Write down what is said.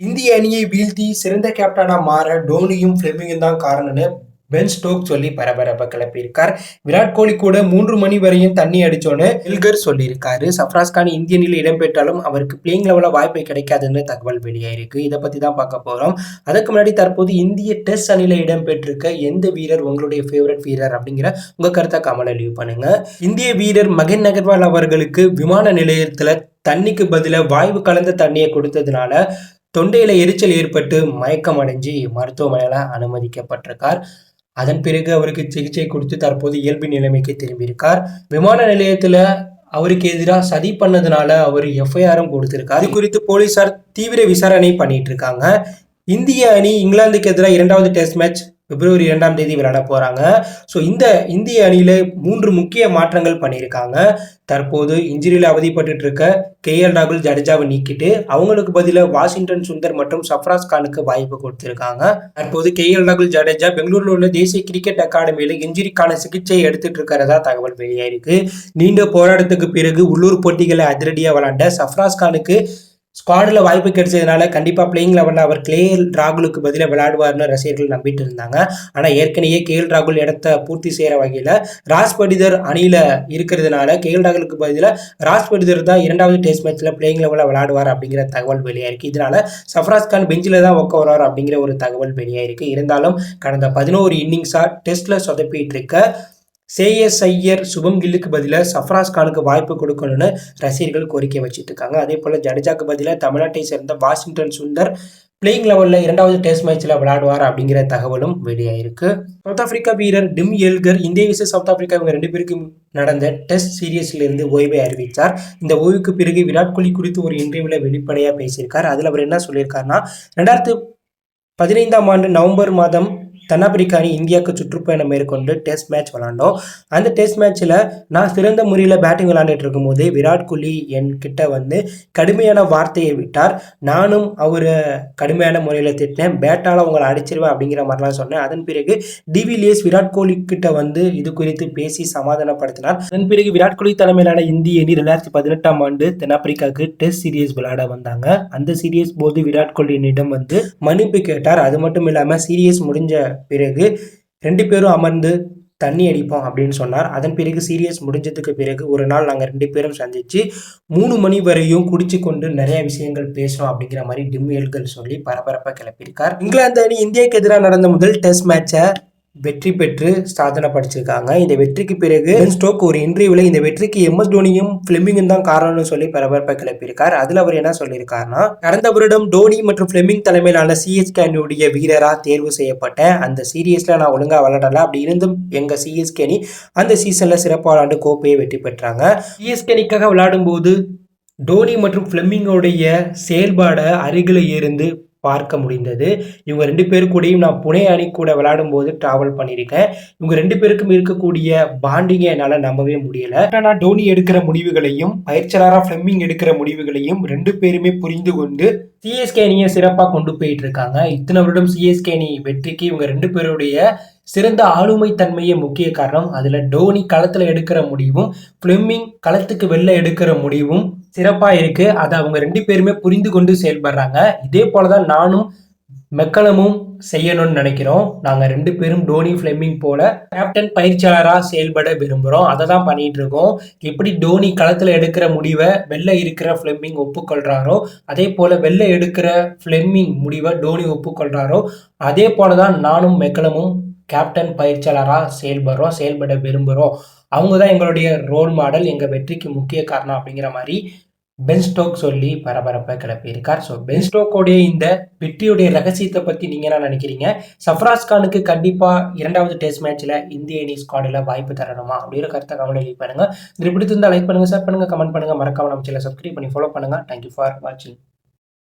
இந்திய அணியை வீழ்த்தி சிறந்த கேப்டனா மாற டோனியும் ஃபிளெமிங்கும் தான் காரணம்னு பென் ஸ்டோக் சொல்லி பரபரப்பை கிளப்பியிருக்கார். விராட் கோலி கூட மூன்று மணி வரையும் தண்ணி அடிச்சோன்னு ஹில்கர் சொல்லியிருக்காரு. சஃப்ராஸ் கான் இந்திய அணியில் இடம்பெற்றாலும் அவருக்கு பிளேயிங் லெவலில் வாய்ப்பு கிடைக்காதுன்னு தகவல் வெளியாயிருக்கு. இதை பற்றி தான் பார்க்க போகிறோம் அதுக்கு முன்னாடி தற்போது இந்திய டெஸ்ட் அணியில் இடம்பெற்றிருக்க எந்த வீரர் உங்களுடைய ஃபேவரட் வீரர் அப்படிங்கிற உங்கள் கருத்தை கமலை லீவ் பண்ணுங்க. இந்திய வீரர் மகன் அகர்வால் அவர்களுக்கு விமான நிலையத்தில் தண்ணிக்கு பதிலாக வாய்வு கலந்த தண்ணியை கொடுத்ததுனால தொண்டையில எரிச்சல் ஏற்பட்டு மயக்கம் அடைஞ்சு மருத்துவமனையில் அனுமதிக்கப்பட்டிருக்கார். அதன் பிறகு அவருக்கு சிகிச்சை கொடுத்து தற்போது இயல்பு நிலைமைக்கு திரும்பியிருக்கார். விமான நிலையத்தில் அவருக்கு எதிராக சதி பண்ணதுனால அவர் எஃப்ஐஆரும் கொடுத்திருக்காரு. அது குறித்து போலீசார் தீவிர விசாரணை பண்ணிட்டு இருக்காங்க. இந்திய அணி இங்கிலாந்துக்கு எதிராக இரண்டாவது டெஸ்ட் மேட்ச் பிப்ரவரி இரண்டாம் தேதி விளையாட போகிறாங்க ஸோ இந்த இந்திய அணியில் மூன்று முக்கிய மாற்றங்கள் பண்ணியிருக்காங்க. தற்போது இன்ஜுரியில் அவதிப்பட்டு இருக்க கே எல் ராகுல் ஜடேஜாவை நீக்கிட்டு அவங்களுக்கு பதிலாக வாஷிங்டன் சுந்தர் மற்றும் சஃப்ராஸ் கானுக்கு வாய்ப்பு கொடுத்துருக்காங்க. தற்போது கே எல் ராகுல் ஜடேஜா பெங்களூரில் உள்ள தேசிய கிரிக்கெட் அகாடமியில் இன்ஜுரிக்கான சிகிச்சை எடுத்துட்டு இருக்கிறதா தகவல் வெளியாயிருக்கு. நீண்ட போராட்டத்துக்கு பிறகு உள்ளூர் போட்டிகளை அதிரடியாக விளாண்ட சஃப்ராஸ் கானுக்கு ஸ்குவாடில் வாய்ப்பு கிடைச்சதுனால கண்டிப்பாக பிளேயிங் லெவலில் அவர் கேஎல் ராகுலுக்கு பதிலாக விளையாடுவார்னு ரசிகர்கள் நம்பிட்டு இருந்தாங்க. ஆனால் ஏற்கனவே கேஎல் ராகுல் இடத்த பூர்த்தி செய்கிற வகையில் ராஜ் படிதர் அணியில் இருக்கிறதுனால கேஎல் ராகுலுக்கு பதிலாக ராஜ் படிதர் தான் இரண்டாவது டெஸ்ட் மேட்ச்சில் பிளேயிங் லெவலில் விளையாடுவார் அப்படிங்கிற தகவல் வெளியாயிருக்கு. இதனால சஃப்ராஸ் கான் பெஞ்சில் தான் ஒக்க வருவார் அப்படிங்கிற ஒரு தகவல் வெளியாயிருக்கு. இருந்தாலும் கடந்த பதினோரு இன்னிங்ஸாக டெஸ்ட்டில் சொதப்பிட்டு இருக்க சேஎஸ் ஐயர் சுபம் கில்லுக்கு பதிலாக சஃப்ராஸ் கானுக்கு வாய்ப்பு கொடுக்கணும்னு ரசிகர்கள் கோரிக்கை வச்சுட்டு இருக்காங்க அதே போல் ஜடேஜாக்கு பதிலாக தமிழ்நாட்டை சேர்ந்த வாஷிங்டன் சுந்தர் பிளேயிங் லெவலில் இரண்டாவது டெஸ்ட் மேட்ச்சில் விளையாடுவார் அப்படிங்கிற தகவலும் வெளியாயிருக்கு. சவுத் ஆப்பிரிக்கா வீரர் டிம் எல்கர் இந்திய விச சவுத் ஆப்பிரிக்கா இவங்க ரெண்டு பேருக்கும் நடந்த டெஸ்ட் சீரியஸிலிருந்து ஓய்வை அறிவித்தார். இந்த ஓய்வுக்கு பிறகு விராட் கோலி குறித்து ஒரு இன்டர்வியூவில் வெளிப்படையாக பேசியிருக்கார். அதில் அவர் என்ன சொல்லியிருக்காருன்னா ரெண்டாயிரத்து பதினைந்தாம் ஆண்டு நவம்பர் மாதம் தென்னாப்பிரிக்கா அணி இந்தியாவுக்கு சுற்றுப்பயணம் மேற்கொண்டு டெஸ்ட் மேட்ச் விளாண்டோம் அந்த டெஸ்ட் மேட்ச்சில் நான் சிறந்த முறையில் பேட்டிங் விளாண்டுட்டு இருக்கும்போது விராட் கோலி என்கிட்ட வந்து கடுமையான வார்த்தையை விட்டார். நானும் அவரை கடுமையான முறையில் திட்டினேன். பேட்டால் உங்களை அடிச்சிருவேன் அப்படிங்கிற மாதிரிலாம் சொன்னேன். அதன் பிறகு டிவிலியஸ் விராட் கோலி கிட்ட வந்து இது குறித்து பேசி சமாதானப்படுத்தினார். அதன் பிறகு விராட் கோலி தலைமையிலான இந்திய அணி ரெண்டாயிரத்தி பதினெட்டாம் ஆண்டு தென்னாப்பிரிக்காவுக்கு டெஸ்ட் சீரியஸ் விளையாட வந்தாங்க. அந்த சீரியஸ் போது விராட் கோலியினிடம் வந்து மன்னிப்பு கேட்டார். அது மட்டும் இல்லாமல் சீரியஸ் முடிஞ்ச பிறகு ரெண்டு பேரும் அமர்ந்து தண்ணி அடிப்போம் அப்படின்னு சொன்னார். அதன் பிறகு சீரியஸ் முடிஞ்சதுக்கு பிறகு ஒரு நாள் நாங்கள் ரெண்டு பேரும் சந்திச்சு மூணு மணி வரையும் குடிச்சு கொண்டு நிறைய விஷயங்கள் பேசணும் அப்படிங்கிற மாதிரி டிம்மியல்கள் சொல்லி பரபரப்பாக கிளப்பியிருக்கார். இங்கிலாந்து அணி இந்தியாவுக்கு எதிராக நடந்த முதல் டெஸ்ட் மேட்சை வெற்றி பெற்று சாதனை படிச்சிருக்காங்க. இந்த வெற்றிக்கு பிறகு ஸ்டோக் ஒரு இன்டர்வியூவில் இந்த வெற்றிக்கு எம்எஸ் தோனியும் ஃபிளெமிங்கும் தான் காரணம்னு சொல்லி பரபரப்பை கிளப்பியிருக்கார். அதில் அவர் என்ன சொல்லியிருக்காருன்னா கடந்த வருடம் டோனி மற்றும் ஃபிளெமிங் தலைமையிலான சிஎஸ்கே அணியுடைய வீரராக தேர்வு செய்யப்பட்ட அந்த சீரியஸில் நான் ஒழுங்காக விளையாடல அப்படி இருந்தும் எங்கள் சிஎஸ்கே அணி அந்த சீசனில் சிறப்பாக விளாண்டு கோப்பையை வெற்றி பெற்றாங்க. சிஎஸ்கே அணிக்காக விளையாடும்போது டோனி மற்றும் ஃபிளெமிங்கோடைய செயல்பாடை அருகில் இருந்து பார்க்க முடிந்தது. இவங்க ரெண்டு பேரு கூடயும் நான் புனே அணி கூட விளையாடும் போது டிராவல் பண்ணியிருக்கேன். இவங்க ரெண்டு பேருக்கும் இருக்கக்கூடிய பாண்டிங்கை என்னால் நம்பவே முடியல. ஆனால் டோனி எடுக்கிற முடிவுகளையும் பயிற்சியாளராக ஃபிளெமிங் எடுக்கிற முடிவுகளையும் ரெண்டு பேருமே புரிந்து கொண்டு சிஎஸ்கே அணியை சிறப்பாக கொண்டு போயிட்டு இருக்காங்க. இத்தனை வருடம் சிஎஸ்கே அணி வெற்றிக்கு இவங்க ரெண்டு பேருடைய சிறந்த ஆளுமை தன்மையே முக்கிய காரணம். அதில் டோனி களத்தில் எடுக்கிற முடிவும் ஃபிளெமிங் களத்துக்கு வெளில எடுக்கிற முடிவும் சிறப்பாக இருக்குது அதை அவங்க ரெண்டு பேருமே புரிந்து கொண்டு செயல்படுறாங்க. இதே போல தான் நானும் மெக்கலமும் செய்யணும்னு நினைக்கிறோம். நாங்கள் ரெண்டு பேரும் டோனி ஃபிளெமிங் போல கேப்டன் பயிற்சியாளராக செயல்பட விரும்புகிறோம் அதை தான் பண்ணிட்டு இருக்கோம். எப்படி டோனி களத்தில் எடுக்கிற முடிவை வெளில இருக்கிற ஃபிளெமிங் ஒப்புக்கொள்கிறாரோ அதே போல் வெளில எடுக்கிற ஃபிளெமிங் முடிவை டோனி ஒப்புக்கொள்கிறாரோ அதே போல தான் நானும் மெக்கலமும் கேப்டன் பயிற்சியாளராக செயல்படுறோம் செயல்பட விரும்புகிறோம் அவங்க தான் எங்களுடைய ரோல் மாடல் எங்கள் வெற்றிக்கு முக்கிய காரணம் அப்படிங்கிற மாதிரி பென் ஸ்டோக் சொல்லி பரபரப்பை கிளப்பியிருக்கார். ஸோ பென் ஸ்டோக்கோடைய இந்த வெற்றியுடைய ரகசியத்தை பற்றி நீங்கள் என்ன நினைக்கிறீங்க? சஃப்ராஸ் கானுக்கு கண்டிப்பாக இரண்டாவது டெஸ்ட் மேட்ச்சில் இந்திய அணி ஸ்குவாடில் வாய்ப்பு தரணுமா? அப்படிங்கிற கருத்தை கமெண்ட் லீவ் பண்ணுங்கள் இது பிடித்திருந்தால் லைக் பண்ணுங்கள் ஷேர் பண்ணுங்கள் கமெண்ட் பண்ணுங்கள் மறக்காம நம்ம சேனல் சப்ஸ்கிரைப் பண்ணி ஃபாலோ பண்ணுங்கள் தேங்க்யூ ஃபார் வாட்சிங்